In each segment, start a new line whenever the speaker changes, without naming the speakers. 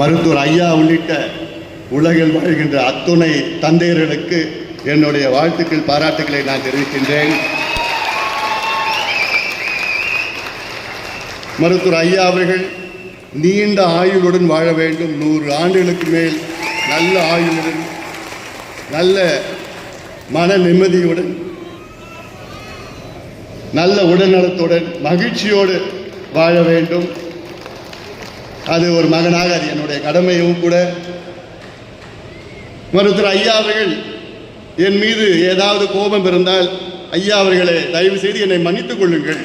மருத்துவர் ஐயா உள்ளிட்ட உலகில் வாழ்கின்ற அத்துணை தந்தையர்களுக்கு என்னுடைய வாழ்த்துக்கள் பாராட்டுக்களை நான் தெரிவிக்கின்றேன். மருத்துவர் ஐயா அவர்கள் நீண்ட ஆயுளுடன் வாழ வேண்டும். நூறு ஆண்டுகளுக்கு மேல் நல்ல ஆயுளுடன் நல்ல மன நிம்மதியுடன் நல்ல உடல்நலத்துடன் மகிழ்ச்சியோடு வாழ வேண்டும். அது ஒரு மகனாக அது என்னுடைய கடமையும் கூட. மருத்துவர் ஐயா அவர்கள் என் மீது ஏதாவது கோபம் இருந்தால் ஐயா அவர்களே தயவு செய்து என்னை மன்னித்துக் கொள்ளுங்கள்.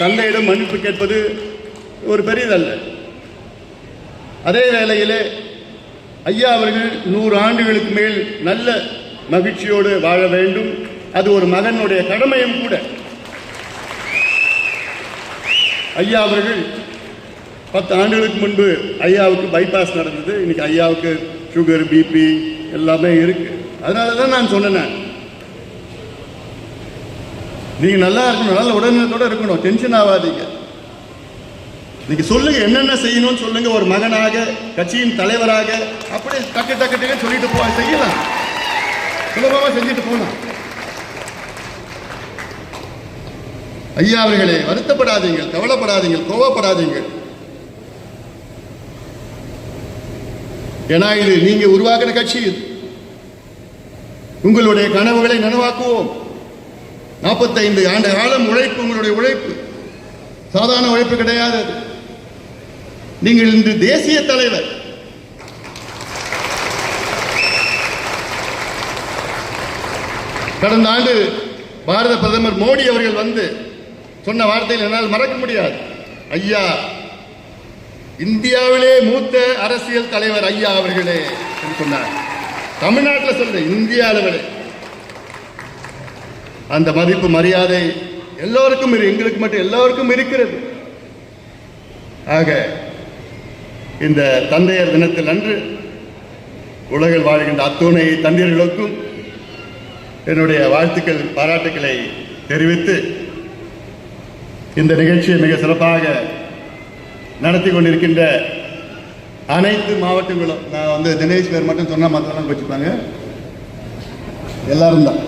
தந்தையிடம் மன்னிப்பு கேட்பது ஒரு பெரியதல்ல அதே வேளையிலே ஐயா அவர்கள் நூறு ஆண்டுகளுக்கு மேல் நல்ல மகிழ்ச்சியோடு வாழ வேண்டும். அது ஒரு மகனுடைய கடமையும் கூட. ஐயா அவர்கள் பத்து ஆண்டுகளுக்கு முன்பு ஐயாவுக்கு பைபாஸ் நடந்தது. இன்னைக்கு ஐயாவுக்கு சுகர் பிபி எல்லாமே இருக்கு. அதனால தான் நான் சொன்னேன். நீங்கள் நீங்க நல்லா இருக்கணும் நல்ல உடனத்தோட இருக்கணும் டென்ஷன் ஆகாதீங்க. நீங்க சொல்லுங்க என்னென்ன செய்யணும்னு சொல்லுங்க. ஒரு மகனாக கட்சியின் தலைவராக அப்படியே டக்கு டக்கு சொல்லிட்டு போ செய்யலாம். சுலபமா செஞ்சுட்டு போலாம். ஐயா அவர்களே வருத்தப்படாதீங்க கவலைப்படாதீங்க கோவப்படாதீங்க ஏன்னா இது நீங்க உருவாக்கின கட்சி இது. உங்களுடைய கனவுகளை நனவாக்குவோம். நாற்பத்தைந்து ஆண்டு காலம் உழைப்பு உங்களுடைய உழைப்பு. சாதாரண உழைப்பு கிடையாது நீங்கள் இன்று தேசிய தலைவர். கடந்த ஆண்டு பாரத பிரதமர் மோடி அவர்கள் வந்து சொன்ன வார்த்தையில் என்னால் மறக்க முடியாது. ஐயா இந்தியாவிலே மூத்த அரசியல் தலைவர் ஐயா அவர்களே என்று சொன்னார். தமிழ்நாட்டில் சொல்ல இந்திய அளவில் அந்த மதிப்பு மரியாதை எல்லோருக்கும் எங்களுக்கு மட்டும் எல்லோருக்கும் இருக்கிறது. ஆக இந்த தந்தையர் தினத்தில் அன்று உலகில் வாழ்கின்ற அத்துணை தந்தையர்களுக்கும் என்னுடைய வாழ்த்துக்கள் பாராட்டுக்களை தெரிவித்து இந்த நிகழ்ச்சியை மிக சிறப்பாக நடத்தி கொண்டிருக்கின்ற அனைத்து மாவட்டங்களும் நான் வந்து தினேஷ் பேர் மட்டும் சொன்னால் மற்றெல்லாம் வச்சுப்பாங்க. எல்லாரும் தான்.